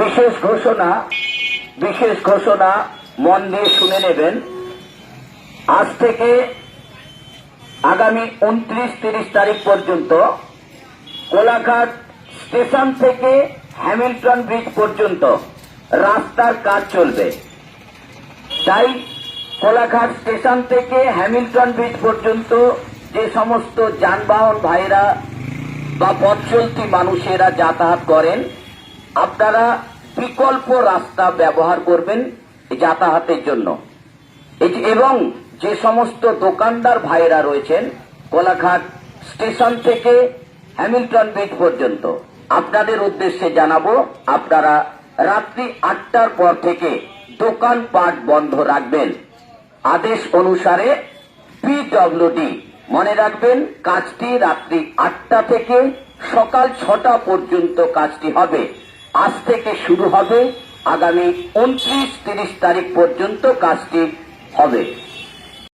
বিশেষ ঘোষণা বিশেষ ঘোষণা মন দিয়ে শুনে নেবেন। আজ থেকে আগামী উনত্রিশ, তিরিশ তারিখ পর্যন্ত কোলাঘাট স্টেশন থেকে হ্যামিল্টন ব্রিজ পর্যন্ত রাস্তার কাজ চলবে। তাই কোলাঘাট স্টেশন থেকে হ্যামিল্টন ব্রিজ পর্যন্ত যে সমস্ত যানবাহন ভাইরা বা পথ মানুষেরা যাতায়াত করেন আপনারা বিকল্প রাস্তা ব্যবহার করবেন যাতায়াতের জন্য। এবং যে সমস্ত দোকানদার ভাইরা রয়েছেন কোলাঘাট স্টেশন থেকে হ্যামিল্টন ব্রিজ পর্যন্ত, আপনাদের উদ্দেশ্যে জানাব, আপনারা রাত্রি আটটার পর থেকে দোকানপাট বন্ধ রাখবেন। আদেশ অনুসারে পিডব্লিউডি মনে রাখবেন, কাজটি রাত্রি আটটা থেকে সকাল ছটা পর্যন্ত কাজটি হবে। আজ থেকে শুরু হবে আগামী উনত্রিশ তিরিশ তারিখ পর্যন্ত কাজটি হবে।